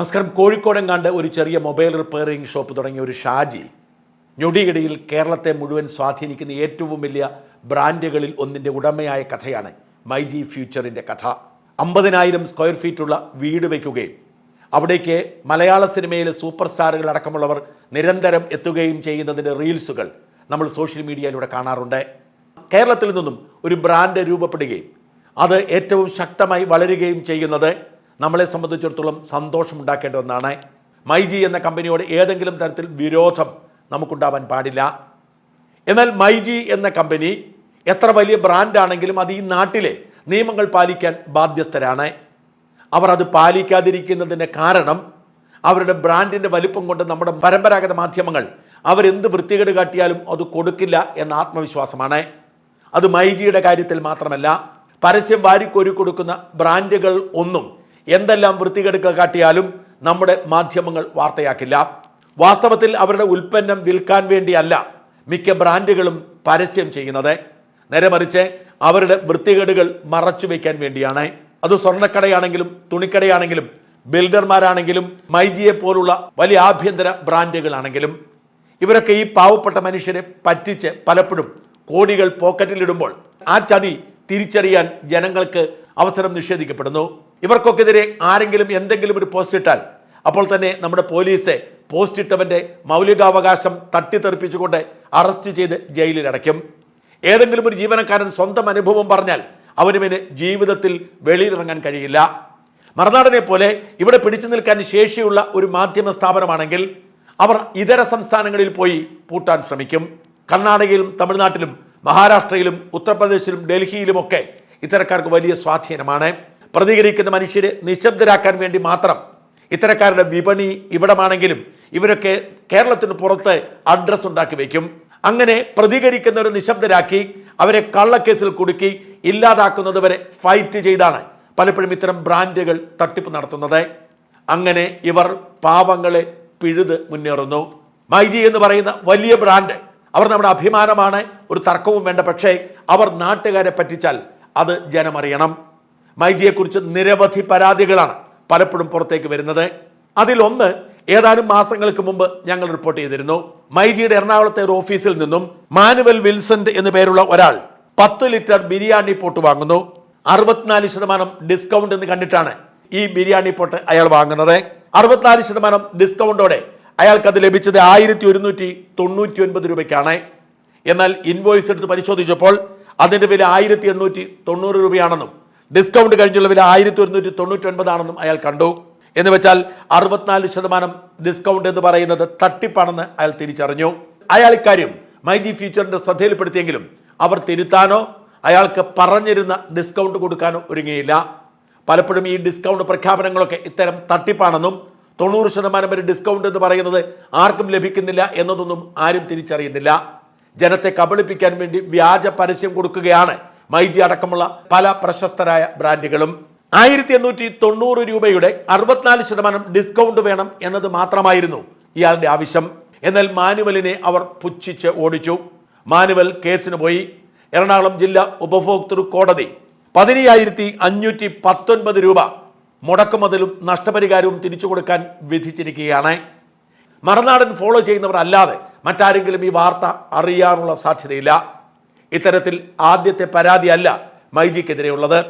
നമസ്കാരം. കോഴിക്കോടെങ്ങാണ്ട് ഒരു ചെറിയ മൊബൈൽ റിപ്പയറിംഗ് ഷോപ്പ് തുടങ്ങിയ ഒരു ഷാജി ഞൊടിയിടയിൽ കേരളത്തെ മുഴുവൻ സ്വാധീനിക്കുന്ന ഏറ്റവും വലിയ ബ്രാൻഡുകളിൽ ഒന്നിന്റെ ഉടമയായ കഥയാണ് മൈജി ഫ്യൂച്ചറിന്റെ കഥ. അമ്പതിനായിരം സ്ക്വയർ ഫീറ്റുള്ള വീട് വയ്ക്കുകയും അവിടേക്ക് മലയാള സിനിമയിലെ സൂപ്പർ സ്റ്റാറുകൾ അടക്കമുള്ളവർ നിരന്തരം എത്തുകയും ചെയ്യുന്നതിന്റെ റീൽസുകൾ നമ്മൾ സോഷ്യൽ മീഡിയയിലൂടെ കാണാറുണ്ട്. കേരളത്തിൽ നിന്നും ഒരു ബ്രാൻഡ് രൂപപ്പെടുകയും അത് ഏറ്റവും ശക്തമായി വളരുകയും ചെയ്യുന്നത് നമ്മളെ സംബന്ധിച്ചിടത്തോളം സന്തോഷമുണ്ടാക്കേണ്ട ഒന്നാണ്. മൈജി എന്ന കമ്പനിയോട് ഏതെങ്കിലും തരത്തിൽ വിരോധം നമുക്കുണ്ടാവാൻ പാടില്ല. എന്നാൽ മൈജി എന്ന കമ്പനി എത്ര വലിയ ബ്രാൻഡാണെങ്കിലും അത് ഈ നാട്ടിലെ നിയമങ്ങൾ പാലിക്കാൻ ബാധ്യസ്ഥരാണ്. അവർ അത് പാലിക്കാതിരിക്കുന്നതിന്റെ കാരണം അവരുടെ ബ്രാൻഡിന്റെ വലിപ്പം കൊണ്ട് നമ്മുടെ പരമ്പരാഗത മാധ്യമങ്ങൾ അവരെന്ത് വൃത്തികേട് കാട്ടിയാലും അത് കൊടുക്കില്ല എന്ന ആത്മവിശ്വാസമാണ്. അത് മൈജിയുടെ കാര്യത്തിൽ മാത്രമല്ല പരസ്യം വാരിക്കോരി കൊടുക്കുന്ന ബ്രാൻഡുകൾ ഒന്നും എന്തെല്ലാം വൃത്തികെടുക്ക കാട്ടിയാലും നമ്മുടെ മാധ്യമങ്ങൾ വാർത്തയാക്കില്ല. വാസ്തവത്തിൽ അവരുടെ ഉൽപ്പന്നം വിൽക്കാൻ വേണ്ടിയല്ല മിക്ക ബ്രാൻഡുകളും പരസ്യം ചെയ്യുന്നത്. നേരെ മറിച്ച് അവരുടെ വൃത്തികേടുകൾ മറച്ചു വയ്ക്കാൻ വേണ്ടിയാണ്. അത് സ്വർണക്കടയാണെങ്കിലും തുണിക്കടയാണെങ്കിലും ബിൽഡർമാരാണെങ്കിലും മൈജിയെ പോലുള്ള വലിയ ആഭ്യന്തര ബ്രാൻഡുകളാണെങ്കിലും ഇവരൊക്കെ ഈ പാവപ്പെട്ട മനുഷ്യരെ പറ്റിച്ച് പലപ്പോഴും കോടികൾ പോക്കറ്റിലിടുമ്പോൾ ആ ചതി തിരിച്ചറിയാൻ ജനങ്ങൾക്ക് അവസരം നിഷേധിക്കപ്പെടുന്നു. ഇവർക്കൊക്കെതിരെ ആരെങ്കിലും എന്തെങ്കിലും ഒരു പോസ്റ്റ് ഇട്ടാൽ അപ്പോൾ തന്നെ നമ്മുടെ പോലീസ് പോസ്റ്റ് ഇട്ടവന്റെ മൗലികാവകാശം തട്ടിത്തെറിപ്പിച്ചുകൊണ്ട് അറസ്റ്റ് ചെയ്ത് ജയിലിൽ അടയ്ക്കും. ഏതെങ്കിലും ഒരു ജീവനക്കാരൻ സ്വന്തം അനുഭവം പറഞ്ഞാൽ അവനുവിന് ജീവിതത്തിൽ വെളിയിലിറങ്ങാൻ കഴിയില്ല. മറുനാടനെ പോലെ ഇവിടെ പിടിച്ചു നിൽക്കാൻ ശേഷിയുള്ള ഒരു മാധ്യമ സ്ഥാപനമാണെങ്കിൽ അവർ ഇതര സംസ്ഥാനങ്ങളിൽ പോയി പൂട്ടാൻ ശ്രമിക്കും. കർണാടകയിലും തമിഴ്നാട്ടിലും മഹാരാഷ്ട്രയിലും ഉത്തർപ്രദേശിലും ഡൽഹിയിലുമൊക്കെ ഇത്തരക്കാർക്ക് വലിയ സ്വാധീനമാണ്. പ്രതികരിക്കുന്ന മനുഷ്യരെ നിശബ്ദരാക്കാൻ വേണ്ടി മാത്രം ഇത്തരക്കാരുടെ വിപണി ഇവിടമാണെങ്കിലും ഇവരൊക്കെ കേരളത്തിന് പുറത്ത് അഡ്രസ് ഉണ്ടാക്കി വയ്ക്കും അങ്ങനെ പ്രതികരിക്കുന്നവരെ നിശബ്ദരാക്കി അവരെ കള്ളക്കേസിൽ കുടുക്കി ഇല്ലാതാക്കുന്നത് വരെ ഫൈറ്റ് ചെയ്താണ് പലപ്പോഴും ഇത്തരം ബ്രാൻഡുകൾ തട്ടിപ്പ് നടത്തുന്നത്. അങ്ങനെ ഇവർ പാവങ്ങളെ പിഴുത് മുന്നേറുന്നു. മൈജി എന്ന് പറയുന്ന വലിയ ബ്രാൻഡ് അവർ നമ്മുടെ അഭിമാനമാണ് ഒരു തർക്കവും വേണ്ട പക്ഷേ അവർ നാട്ടുകാരെ പറ്റിച്ചാൽ അത് ജനമറിയണം. മൈജിയെക്കുറിച്ച് നിരവധി പരാതികളാണ് പലപ്പോഴും പുറത്തേക്ക് വരുന്നത്. അതിലൊന്ന് ഏതാനും മാസങ്ങൾക്ക് മുമ്പ് ഞങ്ങൾ റിപ്പോർട്ട് ചെയ്തിരുന്നു. മൈജിയുടെ എറണാകുളത്തെ ഒരു ഓഫീസിൽ നിന്നും മാനുവൽ വിൽസന്റ് എന്നു പേരുള്ള ഒരാൾ പത്ത് ലിറ്റർ ബിരിയാണി പോട്ട് വാങ്ങുന്നു. അറുപത്തിനാല് ശതമാനം ഡിസ്കൗണ്ട് എന്ന് കണ്ടിട്ടാണ് ഈ ബിരിയാണി പോട്ട് അയാൾ വാങ്ങുന്നത്. അറുപത്തിനാല് ശതമാനം ഡിസ്കൗണ്ടോടെ അയാൾക്ക് അത് ലഭിച്ചത് ആയിരത്തി ഒരുന്നൂറ്റി തൊണ്ണൂറ്റി ഒൻപത് രൂപയ്ക്കാണ്. എന്നാൽ ഇൻവോയ്സ് എടുത്ത് പരിശോധിച്ചപ്പോൾ അതിന്റെ വില ആയിരത്തി എണ്ണൂറ്റി തൊണ്ണൂറ് രൂപയാണെന്നും ഡിസ്കൗണ്ട് കഴിഞ്ഞുള്ള വില ആയിരത്തി ഒരുന്നൂറ്റി തൊണ്ണൂറ്റി ഒൻപതാണെന്നും അയാൾ കണ്ടു. എന്ന് വെച്ചാൽ അറുപത്തിനാല് ശതമാനം ഡിസ്കൗണ്ട് എന്ന് പറയുന്നത് തട്ടിപ്പാണെന്ന് അയാൾ തിരിച്ചറിഞ്ഞു. അയാൾ ഇക്കാര്യം മൈജി ഫ്യൂച്ചറിന്റെ ശ്രദ്ധയിൽപ്പെടുത്തിയെങ്കിലും അവർ തിരുത്താനോ അയാൾക്ക് പറഞ്ഞിരുന്ന ഡിസ്കൗണ്ട് കൊടുക്കാനോ ഒരുങ്ങിയില്ല. പലപ്പോഴും ഈ ഡിസ്കൗണ്ട് പ്രഖ്യാപനങ്ങളൊക്കെ ഇത്തരം തട്ടിപ്പാണെന്നും തൊണ്ണൂറ് ശതമാനം വരെ ഡിസ്കൗണ്ട് എന്ന് പറയുന്നത് ആർക്കും ലഭിക്കുന്നില്ല എന്നതൊന്നും ആരും തിരിച്ചറിയുന്നില്ല. ജനത്തെ കബളിപ്പിക്കാൻ വേണ്ടി വ്യാജ പരസ്യം കൊടുക്കുകയാണ് മൈജി അടക്കമുള്ള പല പ്രശസ്തരായ ബ്രാൻഡുകളും ആയിരത്തി എണ്ണൂറ്റി തൊണ്ണൂറ് രൂപയുടെ അറുപത്തിനാല് ശതമാനം ഡിസ്കൗണ്ട് വേണം എന്നത് മാത്രമായിരുന്നു ഇയാളുടെ ആവശ്യം. എന്നാൽ മാനുവലിനെ അവർ പുച്ഛിച്ച് ഓടിച്ചു. മാനുവൽ കേസിന് പോയി. എറണാകുളം ജില്ലാ ഉപഭോക്തൃ കോടതി പതിനയ്യായിരത്തി അഞ്ഞൂറ്റി പത്തൊൻപത് രൂപ മുടക്കുമതിലും നഷ്ടപരിഹാരവും തിരിച്ചു കൊടുക്കാൻ വിധിച്ചിരിക്കുകയാണ്. മറുനാടൻ ഫോളോ ചെയ്യുന്നവർ അല്ലാതെ മറ്റാരെങ്കിലും ഈ വാർത്ത അറിയാനുള്ള സാധ്യതയില്ല. ഇത്തരത്തിൽ ആദ്യത്തെ പരാതി അല്ല മൈജിക്കെതിരെയുള്ളത്.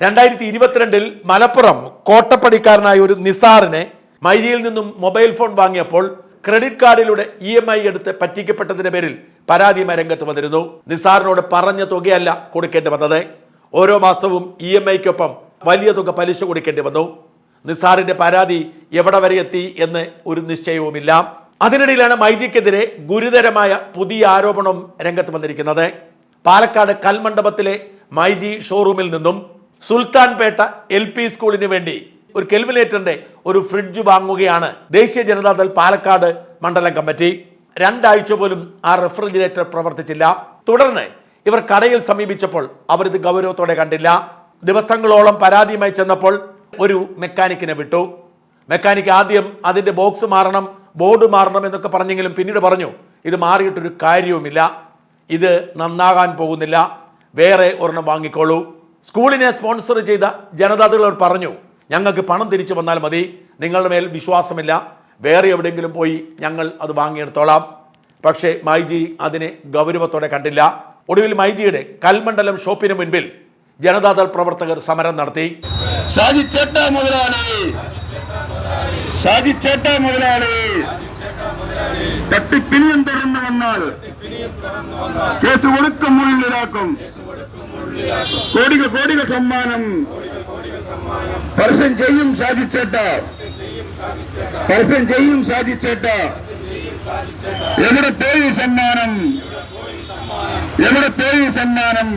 രണ്ടായിരത്തി ഇരുപത്തിരണ്ടിൽ മലപ്പുറം കോട്ടപ്പടിക്കാരനായ ഒരു നിസാറിനെ മൈജിയിൽ നിന്നും മൊബൈൽ ഫോൺ വാങ്ങിയപ്പോൾ ക്രെഡിറ്റ് കാർഡിലൂടെ ഇ എം ഐ എടുത്ത് പറ്റിക്കപ്പെട്ടതിന്റെ പേരിൽ പരാതിയുമായി രംഗത്ത് വന്നിരുന്നു. നിസാറിനോട് പറഞ്ഞ തുകയല്ല കൊടുക്കേണ്ടി വന്നത്. ഓരോ മാസവും ഇ എം ഐക്കൊപ്പം വലിയ തുക പലിശ കൊടുക്കേണ്ടി വന്നു. നിസാറിന്റെ പരാതി എവിടെ വരെ എത്തി എന്ന് ഒരു നിശ്ചയവുമില്ല. അതിനിടയിലാണ് മൈജിക്കെതിരെ ഗുരുതരമായ പുതിയ ആരോപണം രംഗത്ത് വന്നിരിക്കുന്നത്. പാലക്കാട് കൽമണ്ഡപത്തിലെ മൈജി ഷോറൂമിൽ നിന്നും സുൽത്താൻപേട്ട എൽ പി സ്കൂളിന് വേണ്ടി ഒരു കെൽവിനേറ്ററിന്റെ ഒരു ഫ്രിഡ്ജ് വാങ്ങുകയാണ് ദേശീയ ജനതാദൾ പാലക്കാട് മണ്ഡലം കമ്മിറ്റി. രണ്ടാഴ്ച പോലും ആ റെഫ്രിജറേറ്റർ പ്രവർത്തിച്ചില്ല. തുടർന്ന് ഇവർ കടയിൽ സമീപിച്ചപ്പോൾ അവരിത് ഗൗരവത്തോടെ കണ്ടില്ല. ദിവസങ്ങളോളം പരാതിയുമായി ചെന്നപ്പോൾ ഒരു മെക്കാനിക്കിനെ വിട്ടു. മെക്കാനിക് ആദ്യം അതിന്റെ ബോക്സ് മാറണം ബോർഡ് മാറണം എന്നൊക്കെ പറഞ്ഞെങ്കിലും പിന്നീട് പറഞ്ഞു ഇത് മാറിയിട്ടൊരു കാര്യവുമില്ല ഇത് നന്നാകാൻ പോകുന്നില്ല വേറെ ഒരെണ്ണം വാങ്ങിക്കോളൂ. സ്കൂളിനെ സ്പോൺസർ ചെയ്ത ജനതാദൾ പറഞ്ഞു ഞങ്ങൾക്ക് പണം തിരിച്ചു വന്നാൽ മതി നിങ്ങളുടെ മേൽ വിശ്വാസമില്ല വേറെ എവിടെയെങ്കിലും പോയി ഞങ്ങൾ അത് വാങ്ങിയെടുത്തോളാം. പക്ഷേ മൈജി അതിനെ ഗൗരവത്തോടെ കണ്ടില്ല. ഒടുവിൽ മൈജിയുടെ കൽമണ്ഡലം ഷോപ്പിന് മുൻപിൽ ജനതാദൾ പ്രവർത്തകർ സമരം നടത്തി. സാജിച്ചേട്ട മുതലാളി. സാജിച്ചേട്ട മുതലാളി. തട്ടിപ്പിനിയും തുറന്നു വന്നാൽ കേസ് ഒടുക്കം മുള്ളിലാക്കും. കോടിക കോടിക സമ്മാനം പരസ്യം ചെയ്യും സാധിച്ചേട്ട. പരസ്യം ചെയ്യും സാധിച്ചേട്ട. എവിടെ പോയി സമ്മാനം? എവിടെ പോയി സമ്മാനം?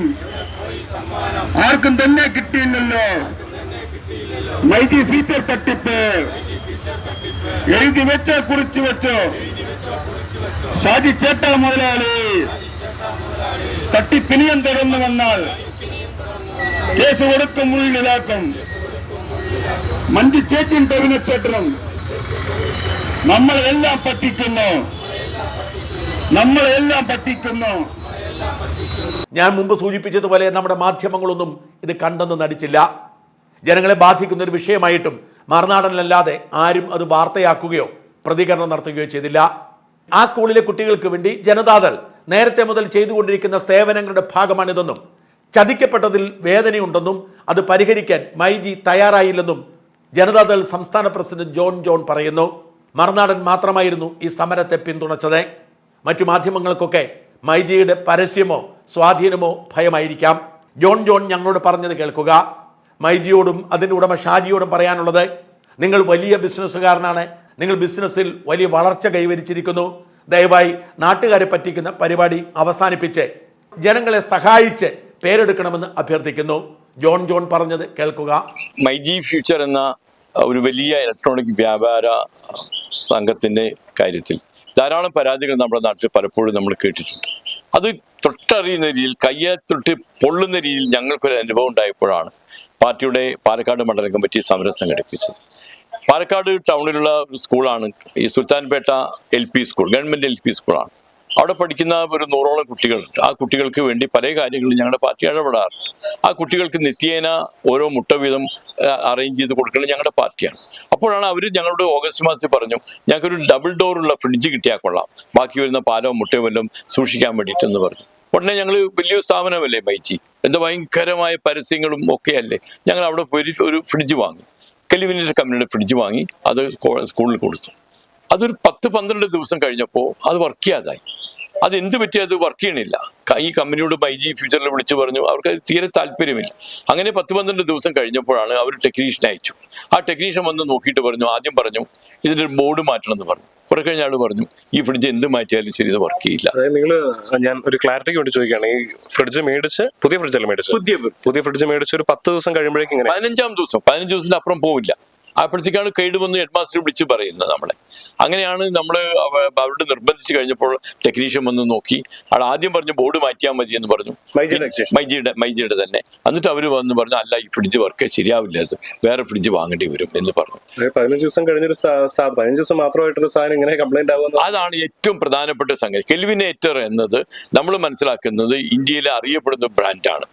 ആർക്കും തന്നെ കിട്ടിയില്ലല്ലോ. മൈജി ഫീച്ചർ തട്ടിപ്പ്. എഴുതി വെച്ചോ കുറിച്ചു വെച്ചോ. ഷാജി ചേട്ട മുതലാളി. തട്ടിപ്പിനിയം തുടർന്നു വന്നാൽ കേസ് കൊടുക്കും ഉള്ളിലാക്കും. മഞ്ജു ചേച്ചിയും ടൊവിനച്ചേട്ടനും നമ്മളെല്ലാം പറ്റിക്കുന്നു. നമ്മളെല്ലാം പറ്റിക്കുന്നു. ഞാൻ മുമ്പ് സൂചിപ്പിച്ചതുപോലെ നമ്മുടെ മാധ്യമങ്ങളൊന്നും ഇത് കണ്ടെന്ന് നടിച്ചില്ല. ജനങ്ങളെ ബാധിക്കുന്ന ഒരു വിഷയമായിട്ടും മറുനാടനിലല്ലാതെ ആരും അത് വാർത്തയാക്കുകയോ പ്രതികരണം നടത്തുകയോ ചെയ്തില്ല. ആ സ്കൂളിലെ കുട്ടികൾക്ക് വേണ്ടി ജനതാദൾ നേരത്തെ മുതൽ ചെയ്തുകൊണ്ടിരിക്കുന്ന സേവനങ്ങളുടെ ഭാഗമാണിതെന്നും ചതിക്കപ്പെട്ടതിൽ വേദനയുണ്ടെന്നും അത് പരിഹരിക്കാൻ മൈജി തയ്യാറായില്ലെന്നും ജനതാദൾ സംസ്ഥാന പ്രസിഡന്റ് ജോൺ ജോൺ പറയുന്നു. മറുനാടൻ മാത്രമായിരുന്നു ഈ സമരത്തെ പിന്തുണച്ചത്. മറ്റു മാധ്യമങ്ങൾക്കൊക്കെ മൈജിയുടെ പരസ്യമോ സ്വാധീനമോ ഭയമായിരിക്കാം. ജോൺ ജോൺ ഞങ്ങളോട് പറഞ്ഞത് കേൾക്കുക. മൈജിയോടും അതിന്റെ ഉടമ ഷാജിയോടും പറയാനുള്ളത് നിങ്ങൾ വലിയ ബിസിനസ്സുകാരനാണ് നിങ്ങൾ ബിസിനസ്സിൽ വലിയ വളർച്ച കൈവരിച്ചിരിക്കുന്നു. ദയവായി നാട്ടുകാരെ പറ്റിക്കുന്ന പരിപാടി അവസാനിപ്പിച്ച് ജനങ്ങളെ സഹായിച്ച് പേരെടുക്കണമെന്ന് അഭ്യർത്ഥിക്കുന്നു. ജോൺ ജോൺ പറഞ്ഞത് കേൾക്കുക. മൈജി ഫ്യൂച്ചർ എന്ന ഒരു വലിയ ഇലക്ട്രോണിക് വ്യാപാര സംഘത്തിന്റെ കാര്യത്തിൽ ധാരാളം പരാതികൾ നമ്മുടെ നാട്ടിൽ പലപ്പോഴും നമ്മൾ കേട്ടിട്ടുണ്ട്. അത് തൊട്ടറിയുന്ന രീതിയിൽ കയ്യെ തൊട്ട് പൊള്ളുന്ന രീതിയിൽ ഞങ്ങൾക്കൊരു അനുഭവം ഉണ്ടായപ്പോഴാണ് പാർട്ടിയുടെ പാലക്കാട് മണ്ഡലം കമ്മിറ്റി സമരം സംഘടിപ്പിച്ചത്. പാലക്കാട് ടൗണിലുള്ള ഒരു സ്കൂളാണ്. ഈ Sultanpet L P school government L P സ്കൂളാണ്. അവിടെ പഠിക്കുന്ന ഒരു നൂറോളം കുട്ടികൾ ആ കുട്ടികൾക്ക് വേണ്ടി പല കാര്യങ്ങളും ഞങ്ങളുടെ പാർട്ടി ഇടപെടാറുണ്ട്. ആ കുട്ടികൾക്ക് നിത്യേന ഓരോ മുട്ട വീതം അറേഞ്ച് ചെയ്ത് കൊടുക്കുന്നത് ഞങ്ങളുടെ പാർട്ടിയാണ്. അപ്പോഴാണ് അവർ ഞങ്ങളുടെ ഓഗസ്റ്റ് മാസത്തിൽ പറഞ്ഞു ഞങ്ങൾക്കൊരു ഡബിൾ ഡോറുള്ള ഫ്രിഡ്ജ് കിട്ടിയാൽ കൊള്ളാം. ബാക്കി വരുന്ന പാലോ മുട്ടയോ വല്ലതും സൂക്ഷിക്കാൻ വേണ്ടിയിട്ടെന്ന് പറഞ്ഞു. ഉടനെ ഞങ്ങൾ വലിയൊരു സ്ഥാപനമല്ലേ മൈച്ചി എന്താ ഭയങ്കരമായ പരസ്യങ്ങളും ഒക്കെ അല്ലേ? ഞങ്ങൾ അവിടെ പോയി ഒരു ഫ്രിഡ്ജ് വാങ്ങി. കെലിവിനിന്റെ കമ്പനിയുടെ ഫ്രിഡ്ജ് വാങ്ങി അത് സ്കൂളിൽ കൊടുത്തു. അതൊരു പത്ത് പന്ത്രണ്ട് ദിവസം കഴിഞ്ഞപ്പോൾ അത് വർക്ക് ചെയ്യാതായി. അത് എന്ത് പറ്റി? അത് വർക്ക് ചെയ്യണില്ല. ഈ കമ്പനിയോട് ബൈ ജി ഫ്യൂച്ചറിൽ വിളിച്ചു പറഞ്ഞു അവർക്ക് അത് തീരെ താല്പര്യമില്ല. അങ്ങനെ പത്ത് പന്ത്രണ്ട് ദിവസം കഴിഞ്ഞപ്പോഴാണ് അവർ ടെക്നീഷ്യനെ അയച്ചു. ആ ടെക്നീഷ്യൻ വന്ന് നോക്കിയിട്ട് പറഞ്ഞു ആദ്യം പറഞ്ഞു ഇതിന്റെ ബോർഡ് മാറ്റണം എന്ന് പറഞ്ഞു. കുറെ കഴിഞ്ഞ ആൾ പറഞ്ഞു ഈ ഫ്രിഡ്ജ് എന്ത് മാറ്റിയാലും ശരി ഇത് വർക്ക് ചെയ്യില്ല. അതായത് നിങ്ങൾ ഞാൻ ഒരു ക്ലാരിറ്റിക്ക് വേണ്ടി ചോദിക്കുകയാണ്. ഈ ഫ്രിഡ്ജ് മേടിച്ച് പുതിയ ഫ്രിഡ്ജ് അല്ല മേടിച്ച് പുതിയ പുതിയ ഫ്രിഡ്ജ് മേടിച്ച് ഒരു പത്ത് ദിവസം കഴിയുമ്പോഴേക്കും ഇങ്ങനെ പതിനഞ്ചാം ദിവസം പതിനഞ്ച് ദിവസത്തിന് അപ്പുറം പോവില്ല. അപ്പോഴത്തേക്കാണ് കേട് വന്ന് ഹെഡ് മാസ്റ്റർ വിളിച്ച് പറയുന്നത് നമ്മളെ. അങ്ങനെയാണ് നമ്മൾ അവരോട് നിർബന്ധിച്ച് കഴിഞ്ഞപ്പോൾ ടെക്നീഷ്യൻ വന്ന് നോക്കി. അവിടെ ആദ്യം പറഞ്ഞു ബോർഡ് മാറ്റിയാൽ മതി എന്ന് പറഞ്ഞു. മൈജിയുടെ. മൈജിയുടെ തന്നെ. എന്നിട്ട് അവർ വന്ന് പറഞ്ഞു അല്ല ഈ ഫ്രിഡ്ജ് വർക്ക് ശരിയാവില്ല. വേറെ ഫ്രിഡ്ജ് വാങ്ങേണ്ടി വരും എന്ന് പറഞ്ഞു. പതിനഞ്ച് ദിവസം കഴിഞ്ഞൊരു പതിനഞ്ച് ദിവസം മാത്രമായിട്ടൊരു സാധനം ഇങ്ങനെ കംപ്ലൈന്റ് ആവുന്നത് അതാണ് ഏറ്റവും പ്രധാനപ്പെട്ട സംഗതി. കെൽവിനേറ്റർ എന്നത് നമ്മൾ മനസ്സിലാക്കുന്നത് ഇന്ത്യയിലെ അറിയപ്പെടുന്ന ബ്രാൻഡാണ്.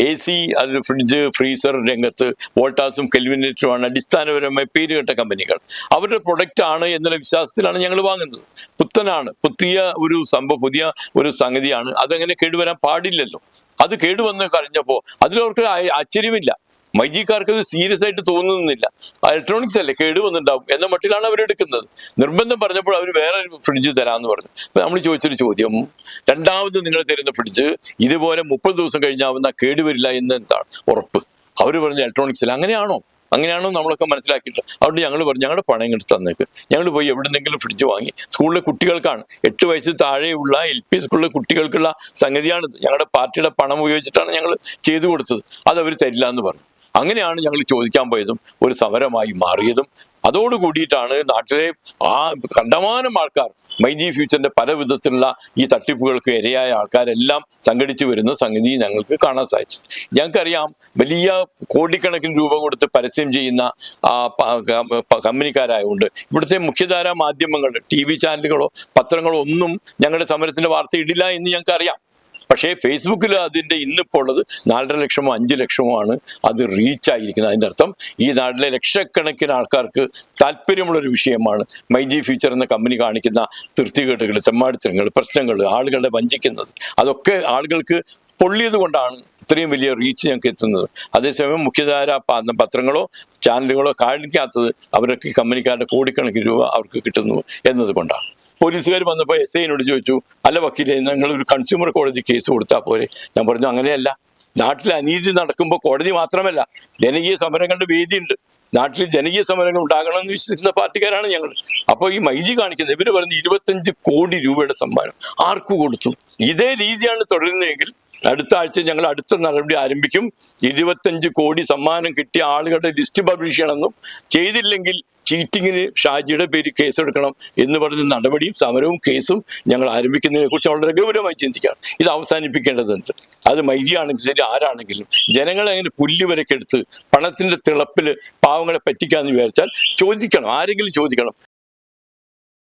എ സി അത് ഫ്രിഡ്ജ് ഫ്രീസർ രംഗത്ത് വോൾട്ടാസും കെൽവിനേറ്ററുമാണ് അടിസ്ഥാനപരമായി പേര് കേട്ട കമ്പനികൾ. അവരുടെ പ്രൊഡക്റ്റ് ആണ് എന്നുള്ള വിശ്വാസത്തിലാണ് ഞങ്ങൾ വാങ്ങുന്നത്. പുത്തനാണ്. പുതിയ ഒരു സംഭവം പുതിയ ഒരു സംഗതിയാണ്. അതങ്ങനെ കേടുവരാൻ പാടില്ലല്ലോ. അത് കേടുവന്ന് കഴിഞ്ഞപ്പോൾ അതിലവർക്ക് ആശ്ചര്യമില്ല മൈജിക്കാർക്ക് അത് സീരിയസ് ആയിട്ട് തോന്നുന്നില്ല. ഇലക്ട്രോണിക്സ് അല്ലേ കേട് വന്നിട്ടുണ്ടാവും എന്ന മട്ടിലാണ് അവർ എടുക്കുന്നത്. നിർബന്ധം പറഞ്ഞപ്പോൾ അവർ വേറെ ഒരു ഫ്രിഡ്ജ് തരാമെന്ന് പറഞ്ഞു. അപ്പൊ നമ്മൾ ചോദിച്ചൊരു ചോദ്യം. രണ്ടാമത് നിങ്ങൾ തരുന്ന ഫ്രിഡ്ജ് ഇതുപോലെ മുപ്പത് ദിവസം കഴിഞ്ഞാവുന്ന കേടുവരില്ല എന്ന് എന്താണ്? ഉറപ്പ്. അവർ പറഞ്ഞ ഇലക്ട്രോണിക്സിൽ അങ്ങനെയാണോ? അങ്ങനെയാണോ നമ്മളൊക്കെ മനസ്സിലാക്കിയിട്ട്. അതുകൊണ്ട് ഞങ്ങൾ പറഞ്ഞു ഞങ്ങളുടെ പണം ഇങ്ങോട്ട് തന്നേക്ക്. ഞങ്ങൾ പോയി എവിടെന്നെങ്കിലും ഫ്രിഡ്ജ് വാങ്ങി. സ്കൂളിലെ കുട്ടികൾക്കാണ്. എട്ട് വയസ്സ് താഴെയുള്ള എൽ പി സ്കൂളിലെ കുട്ടികൾക്കുള്ള സംഗതിയാണ് ഞങ്ങളുടെ പാർട്ടിയുടെ പണം ഉപയോഗിച്ചിട്ടാണ് ഞങ്ങൾ ചെയ്തു കൊടുത്തത്. അത് അവർ തരില്ല എന്ന് പറഞ്ഞു. അങ്ങനെയാണ് ഞങ്ങൾ ചോദിക്കാൻ പോയതും ഒരു സമരമായി മാറിയതും. അതോട് കൂടിയിട്ടാണ് നാട്ടിലെ ആ കണ്ടമാനം ആൾക്കാർ മൈജി ഫ്യൂച്ചറിന്റെ പല വിധത്തിലുള്ള ഈ തട്ടിപ്പുകൾക്ക് ഇരയായ ആൾക്കാരെല്ലാം സംഘടിച്ചു വരുന്ന സംഗതി ഞങ്ങൾക്ക് കാണാൻ സാധിച്ചു. ഞങ്ങൾക്കറിയാം വലിയ കോടിക്കണക്കിന് രൂപ കൊടുത്ത് പരസ്യം ചെയ്യുന്ന കമ്പനിക്കാരായതുകൊണ്ട് ഇവിടുത്തെ മുഖ്യധാരാ മാധ്യമങ്ങൾ ടി വി ചാനലുകളോ പത്രങ്ങളോ ഒന്നും ഞങ്ങളുടെ സമരത്തിന്റെ വാർത്ത ഇടില്ല എന്ന് ഞങ്ങൾക്ക് അറിയാം പക്ഷേ ഫേസ്ബുക്കിൽ അതിന്റെ ഇന്നിപ്പോൾ ഉള്ളത് നാലര ലക്ഷമോ അഞ്ച് ലക്ഷമോ ആണ് അത് റീച്ച് ആയിരിക്കുന്നത്. അതിന്റെ അർത്ഥം ഈ നാട്ടിലെ ലക്ഷക്കണക്കിന് ആൾക്കാർക്ക് താല്പര്യമുള്ളൊരു വിഷയമാണ് മൈജി ഫ്യൂച്ചർ എന്ന കമ്പനി കാണിക്കുന്ന തൃപ്തികേട്ടുകൾ ചെമ്മാടിത്തരങ്ങൾ പ്രശ്നങ്ങൾ ആളുകളെ വഞ്ചിക്കുന്നത്. അതൊക്കെ ആളുകൾക്ക് പൊള്ളിയത് കൊണ്ടാണ് ഇത്രയും വലിയ റീച്ച് ഞങ്ങൾക്ക് എത്തുന്നത്. അതേസമയം മുഖ്യധാര പത്രങ്ങളോ ചാനലുകളോ കാണിക്കാത്തത് അവർക്ക് കമ്പനിക്കാരുടെ കോടിക്കണക്കിന് രൂപ അവർക്ക് കിട്ടുന്നു എന്നതുകൊണ്ടാണ്. പോലീസുകാർ വന്നപ്പോൾ എസ് ഐനോട് ചോദിച്ചു അല്ല വക്കീലെ ഞങ്ങൾ ഒരു കൺസ്യൂമർ കോടതി കേസ് കൊടുത്താൽ പോരെ? ഞാൻ പറഞ്ഞു അങ്ങനെയല്ല. നാട്ടിൽ അനീതി നടക്കുമ്പോൾ കോടതി മാത്രമല്ല ജനകീയ സമരങ്ങളുടെ വേദിയുണ്ട്. നാട്ടിൽ ജനകീയ സമരങ്ങൾ ഉണ്ടാകണമെന്ന് വിശ്വസിക്കുന്ന പാർട്ടിക്കാരാണ് ഞങ്ങൾ. അപ്പോൾ ഈ മൈജി കാണിക്കുന്നത് ഇവർ പറഞ്ഞ് ഇരുപത്തഞ്ച് കോടി രൂപയുടെ സമ്മാനം ആർക്ക് കൊടുത്തു? ഇതേ രീതിയാണ് തുടരുന്നതെങ്കിൽ അടുത്ത ആഴ്ച ഞങ്ങൾ അടുത്ത നടപടി ആരംഭിക്കും. ഇരുപത്തഞ്ച് കോടി സമ്മാനം കിട്ടിയ ആളുകളുടെ ലിസ്റ്റ് പബ്ലിഷ് ചെയ്യണമെന്നും ചെയ്തില്ലെങ്കിൽ ചീറ്റിങ്ങിന് ഷാജിയുടെ പേര് കേസെടുക്കണം എന്ന് പറഞ്ഞ നടപടിയും സമരവും കേസും ഞങ്ങൾ ആരംഭിക്കുന്നതിനെ കുറിച്ച് വളരെ ഗൗരവമായി ചിന്തിക്കാം ഇത് അവസാനിപ്പിക്കേണ്ടതുണ്ട്. അത് മൈലിയാണെങ്കിലും ശരി ആരാണെങ്കിലും ജനങ്ങളെ അങ്ങനെ പുല്ല് വരക്കെടുത്ത് പണത്തിന്റെ തിളപ്പിൽ പാവങ്ങളെ പറ്റിക്കാന്ന് വിചാരിച്ചാൽ ചോദിക്കണം. ആരെങ്കിലും ചോദിക്കണം.